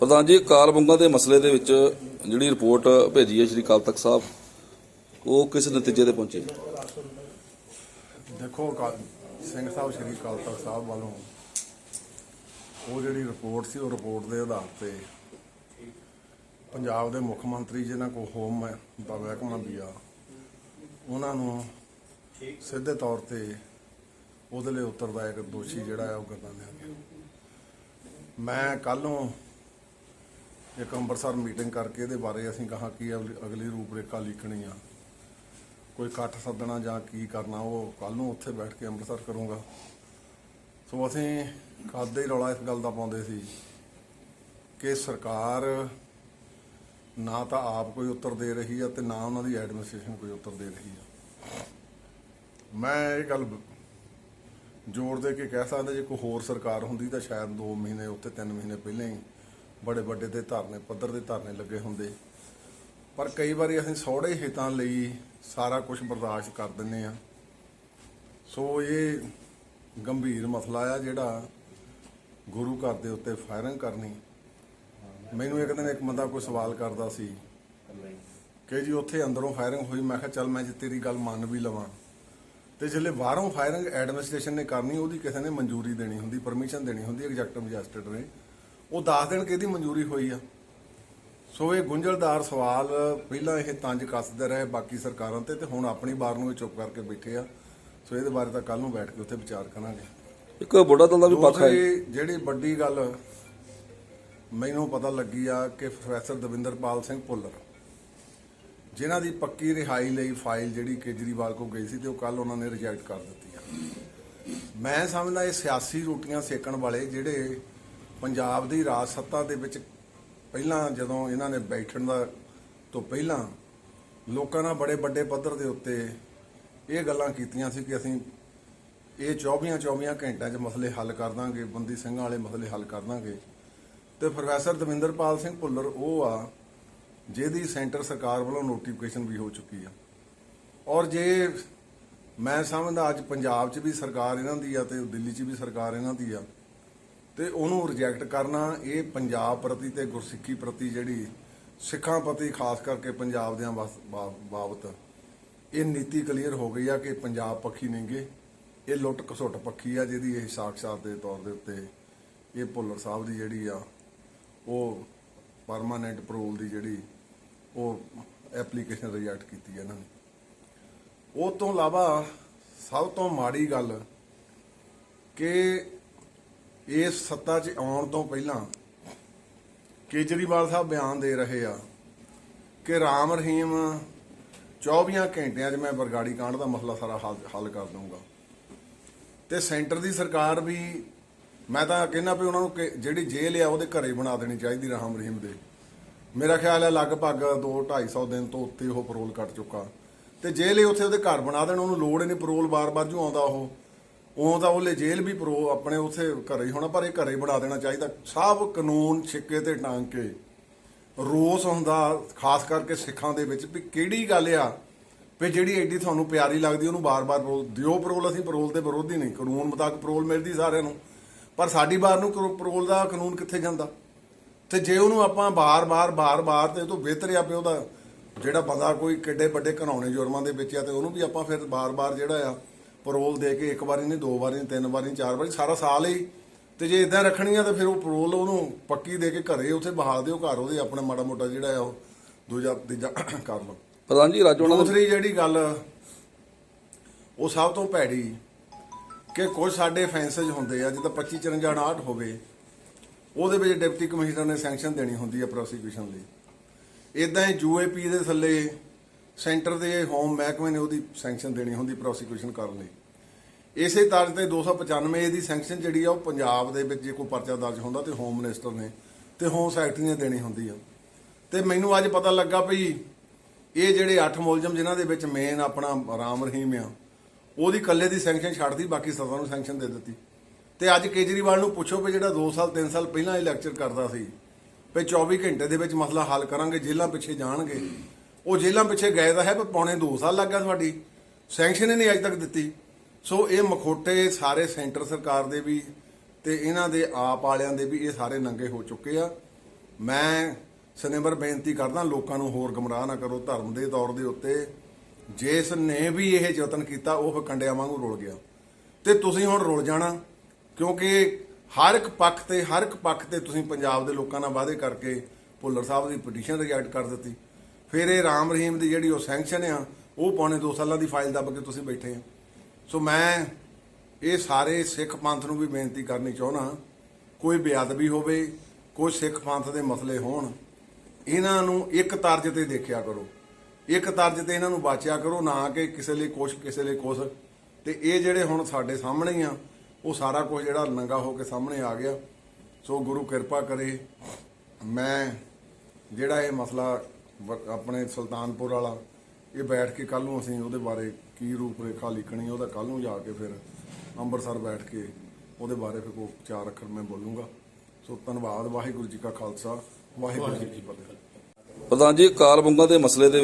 ਪ੍ਰਧਾਨ ਜੀ, ਕਾਲ ਬੰਗਾ ਦੇ ਮਸਲੇ ਦੇ ਵਿੱਚ ਜਿਹੜੀ ਰਿਪੋਰਟ ਭੇਜੀ ਹੈ ਸ਼੍ਰੀ ਅਕਾਲ ਤਖਤ ਸਾਹਿਬ, ਉਹ ਕਿਸ ਨਤੀਜੇ ਤੇ ਪਹੁੰਚੇ? ਦੇਖੋ ਅਕਾ- ਸਿੰਘ ਸਾਹਿਬ, ਸ਼੍ਰੀ ਅਕਾਲ ਤਖਤ ਸਾਹਿਬ ਵੱਲੋਂ ਉਹ ਜਿਹੜੀ ਰਿਪੋਰਟ ਸੀ, ਉਹ ਰਿਪੋਰਟ ਦੇ ਆਧਾਰ ਤੇ ਪੰਜਾਬ ਦੇ ਮੁੱਖ ਮੰਤਰੀ ਜਿਨ੍ਹਾਂ ਕੋ ਹੋਮ ਹੈ ਦਾ ਮਹਿਕਮਾ ਵੀ ਆ ਉਹਨਾਂ ਨੂੰ ਸਿੱਧੇ ਤੌਰ ਤੇ ਉਹਦੇ ਲਈ ਉੱਤਰਦਾਇਕ ਦੋਸ਼ੀ ਜਿਹੜਾ ਹੈ, ਉਹ ਗਰਦਾਨਿਆ ਗਿਆ ਮੈਂ ਕੱਲੋਂ ਇੱਕ ਅੰਮ੍ਰਿਤਸਰ ਮੀਟਿੰਗ ਕਰਕੇ ਇਹਦੇ ਬਾਰੇ ਅਸੀਂ ਕਹਾ ਕਿ ਅਗਲੀ ਅਗਲੀ ਰੂਪਰੇਖਾ ਲਿਖਣੀ ਆ। ਕੋਈ ਇਕੱਠ ਸੱਦਣਾ ਜਾਂ ਕੀ ਕਰਨਾ, ਉਹ ਕੱਲ ਨੂੰ ਉੱਥੇ ਬੈਠ ਕੇ ਅੰਮ੍ਰਿਤਸਰ ਕਰੂੰਗਾ। ਸੋ ਅਸੀਂ ਖਾਦੇ ਹੀ ਰੌਲਾ ਇਸ ਗੱਲ ਦਾ ਪਾਉਂਦੇ ਸੀ ਕਿ ਸਰਕਾਰ ਨਾ ਤਾਂ ਆਪ ਕੋਈ ਉੱਤਰ ਦੇ ਰਹੀ ਆ ਤੇ ਨਾ ਉਹਨਾਂ ਦੀ ਐਡਮਿਨਿਸਟ੍ਰੇਸ਼ਨ ਕੋਈ ਉੱਤਰ ਦੇ ਰਹੀ ਆ। ਮੈਂ ਇਹ ਗੱਲ ਜੋਰ ਦੇ ਕੇ ਕਹਿ ਸਕਦਾ ਜੇ ਕੋਈ ਹੋਰ ਸਰਕਾਰ ਹੁੰਦੀ ਤਾਂ ਸ਼ਾਇਦ 2 ਮਹੀਨੇ ਉੱਤੇ 3 ਮਹੀਨੇ ਪਹਿਲਾਂ ਹੀ ਬੜੇ ਵੱਡੇ ਦੇ ਧਰਨੇ, ਪੱਧਰ ਦੇ ਧਰਨੇ ਲੱਗੇ ਹੁੰਦੇ। ਪਰ ਕਈ ਵਾਰੀ ਅਸੀਂ ਸੌੜੇ ਹਿੱਤਾਂ ਲਈ ਸਾਰਾ ਕੁਝ ਬਰਦਾਸ਼ਤ ਕਰ ਦਿੰਨੇ ਆ ਸੋ ਇਹ ਗੰਭੀਰ ਮਸਲਾ ਆ ਜਿਹੜਾ ਗੁਰੂ ਘਰ ਦੇ ਉੱਤੇ ਫਾਇਰਿੰਗ ਕਰਨੀ। ਮੈਨੂੰ ਇੱਕ ਦਿਨ ਇੱਕ ਬੰਦਾ ਕੋਈ ਸਵਾਲ ਕਰਦਾ ਸੀ ਕਿ ਜੀ ਉੱਥੇ ਅੰਦਰੋਂ ਫਾਇਰਿੰਗ ਹੋਈ, ਮੈਂ ਕਿਹਾ, ਚੱਲ ਮੈਂ ਜੇ ਤੇਰੀ ਗੱਲ ਮੰਨ ਵੀ ਲਵਾਂ। ਤੇ ਜਿਹੜੇ ਬਾਹਰੋਂ ਫਾਇਰਿੰਗ ਐਡਮਿਨਿਸਟ੍ਰੇਸ਼ਨ ਨੇ ਕਰਨੀ, ਉਹਦੀ ਕਿਸੇ ਨੇ ਮਨਜ਼ੂਰੀ ਦੇਣੀ ਹੁੰਦੀ, ਪਰਮਿਸ਼ਨ ਦੇਣੀ ਹੁੰਦੀ ਐਗਜ਼ੈਕਟਿਵ ਮੈਜਿਸਟਰੇਟ ਨੇ। ਉਹ ਦੱਸ ਦੇਣ ਕਿ ਇਹਦੀ ਮਨਜ਼ੂਰੀ ਹੋਈ ਆ? ਸੋ ਇਹ ਗੁੰਝਲਦਾਰ ਸਵਾਲ ਪਹਿਲਾਂ ਇਹ ਤੰਜ ਕੱਸਦੇ ਰਹੇ ਬਾਕੀ ਸਰਕਾਰਾਂ ਤੇ ਤੇ ਹੁਣ ਆਪਣੀ ਬਾਰ ਨੂੰ ਇਹ ਚੁੱਪ ਕਰਕੇ ਬੈਠੇ ਆ। ਸੋ ਇਹਦੇ ਬਾਰੇ ਤਾਂ ਕੱਲ ਨੂੰ ਬੈਠ ਕੇ ਉੱਥੇ ਵਿਚਾਰ ਕਰਾਂਗੇ। ਇੱਕ ਬੁੱਢਾ ਦਲ ਦਾ ਵੀ ਪੱਖ ਹੈ। ਜਿਹੜੀ ਵੱਡੀ ਗੱਲ ਮੈਨੂੰ ਪਤਾ ਲੱਗੀ ਆ ਕਿ ਪ੍ਰੋਫੈਸਰ ਦਵਿੰਦਰਪਾਲ ਸਿੰਘ ਭੁੱਲਰ ਜਿਨ੍ਹਾਂ ਦੀ ਪੱਕੀ ਰਿਹਾਈ ਲਈ ਫਾਈਲ ਜਿਹੜੀ ਕੇਜਰੀਵਾਲ ਕੋ ਗਈ ਸੀ ਤੇ ਉਹ ਕੱਲ ਉਹਨਾਂ ਨੇ ਰਿਜੈਕਟ ਕਰ ਦਿੱਤੀ ਆ। ਮੈਂ ਸਮਝਦਾ ਇਹ ਸਿਆਸੀ ਰੋਟੀਆਂ ਸੇਕਣ ਵਾਲੇ ਜਿਹੜੇ ਪੰਜਾਬ ਦੀ ਰਾਜ ਸੱਤਾ ਦੇ ਵਿੱਚ ਪਹਿਲਾਂ ਜਦੋਂ ਇਹਨਾਂ ਨੇ ਬੈਠਣ ਦਾ ਤੋਂ ਪਹਿਲਾਂ ਲੋਕਾਂ ਨਾਲ ਬੜੇ ਵੱਡੇ ਪੱਧਰ ਦੇ ਉੱਤੇ ਇਹ ਗੱਲਾਂ ਕੀਤੀਆਂ ਸੀ ਕਿ ਅਸੀਂ ਇਹ 24 24 ਘੰਟਿਆਂ 'ਚ ਮਸਲੇ ਹੱਲ ਕਰ ਦਾਂਗੇ, ਬੰਦੀ ਸਿੰਘਾਂ ਵਾਲੇ ਮਸਲੇ ਹੱਲ ਕਰ ਦਾਂਗੇ। ਤੇ ਪ੍ਰੋਫੈਸਰ ਦਵਿੰਦਰਪਾਲ ਸਿੰਘ ਭੁੱਲਰ, ਉਹ ਆ ਜਿਹਦੀ ਸੈਂਟਰ ਸਰਕਾਰ ਵੱਲੋਂ ਨੋਟੀਫਿਕੇਸ਼ਨ ਵੀ ਹੋ ਚੁੱਕੀ ਆ। ਔਰ ਜੇ ਮੈਂ ਸਮਝਦਾ ਅੱਜ ਪੰਜਾਬ 'ਚ ਵੀ ਸਰਕਾਰ ਇਹਨਾਂ ਦੀ ਆ ਤੇ ਦਿੱਲੀ 'ਚ ਵੀ ਸਰਕਾਰ ਇਹਨਾਂ ਦੀ ਆ ਤੇ ਉਹਨੂੰ ਰਿਜੈਕਟ ਕਰਨਾ, ਇਹ ਪੰਜਾਬ ਪ੍ਰਤੀ ਤੇ ਗੁਰਸਿੱਖੀ ਪ੍ਰਤੀ ਜਿਹੜੀ ਸਿੱਖਾਂ ਪ੍ਰਤੀ, ਖਾਸ ਕਰਕੇ ਪੰਜਾਬ ਦਿਆਂ ਬਸ- ਬਾਬਤ, ਇਹ ਨੀਤੀ ਕਲੀਅਰ ਹੋ ਗਈ ਆ ਕਿ ਪੰਜਾਬ ਪੱਖੀ ਨਹੀਂਗੇ ਇਹ ਲੁੱਟ ਘਸੁੱਟ ਪੱਖੀ ਆ, ਜਿਹਦੀ ਇਹ ਸਾਖਸ਼ਾਤ ਦੇ ਤੌਰ ਦੇ ਉੱਤੇ ਇਹ ਭੁੱਲਰ ਸਾਹਿਬ ਦੀ ਜਿਹੜੀ ਆ, ਉਹ ਪਰਮਾਨੈਂਟ ਪਰੋਲ ਦੀ ਜਿਹੜੀ ਉਹ ਐਪਲੀਕੇਸ਼ਨ ਰਿਜੈਕਟ ਕੀਤੀ ਹੈ ਇਹਨਾਂ ਨੇ। ਉਹ ਤੋਂ ਇਲਾਵਾ ਸਭ ਤੋਂ ਮਾੜੀ ਗੱਲ ਕਿ ਇਸ ਸੱਤਾ 'ਚ ਆਉਣ ਤੋਂ ਪਹਿਲਾਂ ਕੇਜਰੀਵਾਲ ਸਾਹਿਬ ਬਿਆਨ ਦੇ ਰਹੇ ਆ ਕਿ ਰਾਮ ਰਹੀਮ 24 ਘੰਟਿਆਂ 'ਚ ਮੈਂ ਬਰਗਾੜੀ ਕਾਂਡ ਦਾ ਮਸਲਾ ਸਾਰਾ ਹੱਲ ਹੱਲ ਕਰ ਦਊਂਗਾ। ਤੇ ਸੈਂਟਰ ਦੀ ਸਰਕਾਰ ਵੀ, ਮੈਂ ਤਾਂ ਕਹਿੰਦਾ ਵੀ ਉਹਨਾਂ ਨੂੰ ਜਿਹੜੀ ਜੇਲ੍ਹ ਆ ਉਹਦੇ ਘਰੇ ਬਣਾ ਦੇਣੀ ਚਾਹੀਦੀ ਰਾਮ ਰਹੀਮ ਦੇ। ਮੇਰਾ ਖਿਆਲ ਹੈ ਲਗਭਗ 2 250 ਦਿਨ ਤੋਂ ਉੱਤੇ ਉਹ ਪਰੋਲ ਕੱਟ ਚੁੱਕਾ। ਤੇ ਜੇਲ੍ਹ ਹੀ ਉੱਥੇ ਉਹਦੇ ਘਰ ਬਣਾ ਦੇਣ, ਉਹਨੂੰ ਲੋੜ ਹੀ ਨਹੀਂ ਪਰੋਲ ਬਾਰ-ਬਾਰ ਜੂ ਆਉਂਦਾ ਉਹ। ਉਹ ਤਾਂ ਉਹਲੇ ਜੇਲ੍ਹ ਵੀ ਪਰੋ ਆਪਣੇ ਉੱਥੇ ਘਰੇ ਹੀ ਹੋਣਾ, ਪਰ ਇਹ ਘਰੇ ਹੀ ਬਣਾ ਦੇਣਾ ਚਾਹੀਦਾ। ਸਭ ਕਾਨੂੰਨ ਛਿੱਕੇ ਤੇ ਟਾਂਗ ਕੇ ਰੋਸ ਹੁੰਦਾ, ਖਾਸ ਕਰਕੇ ਸਿੱਖਾਂ ਦੇ ਵਿੱਚ, ਵੀ ਕਿਹੜੀ ਗੱਲ ਆ ਵੀ ਜਿਹੜੀ ਐਡੀ ਤੁਹਾਨੂੰ ਪਿਆਰੀ ਲੱਗਦੀ, ਉਹਨੂੰ ਬਾਰ-ਬਾਰ ਪਰੋਲ ਦਿਓ ਪਰੋਲ, ਅਸੀਂ ਪਰੋਲ ਤੇ ਵਿਰੋਧੀ ਨਹੀਂ। ਕਾਨੂੰਨ ਮੁਤਾਬਕ ਪਰੋਲ ਮਿਲਦੀ ਸਾਰਿਆਂ ਨੂੰ। ਪਰ ਸਾਡੀ ਬਾਰ ਨੂੰ ਕਰੋ- ਪਰੋਲ ਦਾ ਕਾਨੂੰਨ ਕਿੱਥੇ ਜਾਂਦਾ? ਤੇ ਜੇ ਉਹਨੂੰ ਆਪਾਂ ਬਾਰ-ਬਾਰ ਬਾਰ-ਬਾਰ ਤੇ ਉਹ ਤੋਂ ਬਿਹਤਰ ਆ ਵੀ ਉਹਦਾ ਜਿਹੜਾ ਬੰਦਾ ਕੋਈ ਕਿੱਡੇ ਵੱਡੇ ਘਨਾਉਣੇ ਜੁਰਮਾਂ ਦੇ ਵਿੱਚ ਆ, ਤੇ ਉਹਨੂੰ ਵੀ ਆਪਾਂ ਫਿਰ ਬਾਰ-ਬਾਰ ਜਿਹੜਾ ਆ ਪਰੋਲ ਦੇ ਕੇ ਇੱਕ ਵਾਰੀ ਨਹੀਂ ਦੋ ਵਾਰੀ ਨਹੀਂ ਤਿੰਨ ਵਾਰੀ ਨਹੀਂ ਚਾਰ ਵਾਰੀ ਸਾਰਾ ਸਾਲ ਹੀ। ਤੇ ਜੇ ਇਦਾਂ ਰੱਖਣੀ ਆ ਤਾਂ ਫਿਰ ਉਹ ਪਰੋਲ ਉਹਨੂੰ ਪੱਕੀ ਦੇ ਕੇ ਘਰੇ ਉੱਥੇ ਬਹਾ ਦਿਓ ਘਰ ਉਹਦੇ ਆਪਣਾ ਮਾੜਾ ਮੋਟਾ ਜਿਹੜਾ ਆ ਉਹ ਦੂਜਾ ਤੀਜਾ ਕਰ ਲਓ। ਪ੍ਰਧਾਨ ਜੀ ਰਾਜੋਣਾ ਦੇ ਦੂਸਰੀ ਜਿਹੜੀ ਗੱਲ ਉਹ ਸਭ ਤੋਂ ਭੈੜੀ ਕਿ ਕੁਝ ਸਾਡੇ ਫੈਂਸੇਜ ਹੁੰਦੇ ਆ ਜਿੱਦਾਂ 25 54 68 ਹੋਵੇ ਉਹਦੇ ਵਿੱਚ ਡਿਪਟੀ ਕਮਿਸ਼ਨਰ ਨੇ ਸੈਂਕਸ਼ਨ ਦੇਣੀ ਹੁੰਦੀ ਆ ਪ੍ਰੋਸੀਕਿਊਸ਼ਨ ਲਈ। ਇਦਾਂ ਹੀ ਯੂਏਪੀ ਦੇ ਥੱਲੇ ਸੈਂਟਰ ਦੇ ਹੋਮ ਮਹਿਕਮੇ ਨੇ ਉਹਦੀ ਸੈਂਕਸ਼ਨ ਦੇਣੀ ਹੁੰਦੀ ਪ੍ਰੋਸੀਕਿਊਸ਼ਨ ਕਰਨ ਲਈ। ਇਸੇ ਤਰ੍ਹਾਂ ਤੇ 295 ਦੀ ਸੈਂਕਸ਼ਨ ਜਿਹੜੀ ਆ, ਉਹ ਪੰਜਾਬ ਦੇ ਵਿੱਚ ਜੇ ਕੋਈ ਪਰਚਾ ਦਰਜ ਹੁੰਦਾ ਤੇ ਹੋਮ ਮਿਨਿਸਟਰ ਨੇ ਤੇ ਹੋਮ ਸੈਕਟਰੀ ਨੇ ਦੇਣੀ ਹੁੰਦੀ ਆ। ਤੇ ਮੈਨੂੰ ਅੱਜ ਪਤਾ ਲੱਗਾ ਵੀ ਇਹ ਜਿਹੜੇ 8 ਮੁਲਜ਼ਮ ਜਿਨ੍ਹਾਂ ਦੇ ਵਿੱਚ ਮੇਨ ਆਪਣਾ ਰਾਮ ਰਹੀਮ ਆ, ਉਹਦੀ ਇਕੱਲੇ ਦੀ ਸੈਂਕਸ਼ਨ ਛੱਡਦੀ ਬਾਕੀ ਸਭਾ ਨੂੰ ਸੈਂਕਸ਼ਨ ਦੇ ਦਿੱਤੀ। ਤੇ ਅੱਜ ਕੇਜਰੀਵਾਲ ਨੂੰ ਪੁੱਛੋ ਵੀ ਜਿਹੜਾ 2 ਸਾਲ 3 ਸਾਲ ਪਹਿਲਾਂ ਇਹ ਲੈਕਚਰ ਕਰਦਾ ਸੀ, ਵੀ 24 ਘੰਟੇ ਦੇ ਵਿੱਚ ਮਸਲਾ ਹੱਲ ਕਰਾਂਗੇ, ਜੇਲ੍ਹਾਂ ਪਿੱਛੇ ਜਾਣਗੇ ਉਹ ਜੇਲ੍ਹਾਂ ਪਿੱਛੇ ਗਏ ਤਾਂ ਹੈ, ਪਰ ਪੌਣੇ 2 ਸਾਲ ਲੱਗ ਗਿਆ ਤੁਹਾਡੀ। ਸੈਂਕਸ਼ਨ ਹੀ ਨਹੀਂ ਅਜੇ ਤੱਕ ਦਿੱਤੀ। ਸੋ ਇਹ ਮਖੋਟੇ ਸਾਰੇ ਸੈਂਟਰ ਸਰਕਾਰ ਦੇ ਵੀ ਤੇ ਇਹਨਾਂ ਦੇ ਆਪ ਵਾਲਿਆਂ ਦੇ ਵੀ ਇਹ ਸਾਰੇ ਨੰਗੇ ਹੋ ਚੁੱਕੇ ਆ। ਮੈਂ ਸਨੇਮਰ ਬੇਨਤੀ ਕਰਦਾ, ਲੋਕਾਂ ਨੂੰ ਹੋਰ ਗਮਰਾਹ ਨਾ ਕਰੋ ਧਰਮ ਦੇ ਤੌਰ ਦੇ ਉੱਤੇ। ਜਿਸ ਨੇ ਵੀ ਇਹ ਯਤਨ ਕੀਤਾ, ਉਹ ਕੰਡਿਆਂ ਵਾਂਗੂ ਰੁਲ ਗਿਆ। ਤੇ ਤੁਸੀਂ ਹੁਣ ਰੁਲ ਜਾਣਾ, ਕਿਉਂਕਿ ਹਰ ਇੱਕ ਪੱਖ ਤੇ, ਹਰ ਇੱਕ ਪੱਖ ਤੇ ਤੁਸੀਂ ਪੰਜਾਬ ਦੇ ਲੋਕਾਂ ਨਾਲ ਵਾਅਦੇ ਕਰਕੇ ਭੁੱਲਰ ਸਾਹਿਬ ਦੀ ਪਟੀਸ਼ਨ ਰਿਜੈਕਟ ਕਰ ਦਿੱਤੀ। ਫਿਰ ਇਹ ਰਾਮ ਰਹੀਮ ਦੀ ਜਿਹੜੀ ਉਹ ਸੈਂਕਸ਼ਨ ਆ, ਉਹ ਪੌਣੇ 2 ਸਾਲਾਂ ਦੀ ਫਾਈਲ ਦੱਬ ਕੇ ਤੁਸੀਂ ਬੈਠੇ ਆ। ਸੋ ਮੈਂ ਇਹ ਸਾਰੇ ਸਿੱਖ ਪੰਥ ਨੂੰ ਵੀ ਬੇਨਤੀ ਕਰਨੀ ਚਾਹੁੰਦਾ ਕੋਈ ਬੇਅਦਬੀ ਹੋਵੇ, ਕੋਈ ਸਿੱਖ ਪੰਥ ਦੇ ਮਸਲੇ ਹੋਣ, ਇਹਨਾਂ ਨੂੰ ਇੱਕ ਤਰਜ ਤੇ ਦੇਖਿਆ ਕਰੋ। ਇੱਕ ਤਰਜ ਤੇ ਇਹਨਾਂ ਨੂੰ ਬਾਚਿਆ ਕਰੋ, ਨਾ ਕਿ ਕਿਸੇ ਲਈ ਕੁਛ, ਕਿਸੇ ਲਈ ਕੁਛ। ਤੇ ਇਹ ਜਿਹੜੇ ਹੁਣ ਸਾਡੇ ਸਾਹਮਣੇ ਹੀ ਆ, ਉਹ ਸਾਰਾ ਕੁਝ ਜਿਹੜਾ ਨੰਗਾ ਹੋ ਕੇ ਸਾਹਮਣੇ ਆ ਗਿਆ। ਸੋ ਗੁਰੂ ਕਿਰਪਾ ਕਰੇ, ਮੈਂ ਜਿਹੜਾ ਇਹ ਮਸਲਾ ਆਪਣੇ ਸੁਲਤਾਨਪੁਰ ਵਾਲਾ, ਇਹ ਬੈਠ ਕੇ ਕੱਲ ਨੂੰ ਅਸੀਂ ਉਹਦੇ ਬਾਰੇ ਕੀ ਰੂਪ ਰੇਖਾ ਲਿਖਣੀ ਉਹਦਾ ਕੱਲ ਨੂੰ ਜਾ ਕੇ ਫਿਰ ਅੰਮ੍ਰਿਤਸਰ ਬੈਠ ਕੇ ਉਹਦੇ ਬਾਰੇ ਫਿਰ ਕੋਈ ਚਾਰ ਅੱਖਰ ਮੈਂ ਬੋਲੂੰਗਾ। ਸੋ ਧੰਨਵਾਦ, ਵਾਹਿਗੁਰੂ ਜੀ ਕਾ ਖਾਲਸਾ, ਵਾਹਿਗੁਰੂ ਜੀ ਕੀ ਫਤਿਹ। ਪ੍ਰਧਾਨ ਜੀ, ਕਾਲ ਬੰਗਾ ਦੇ ਮਸਲੇ ਦੇ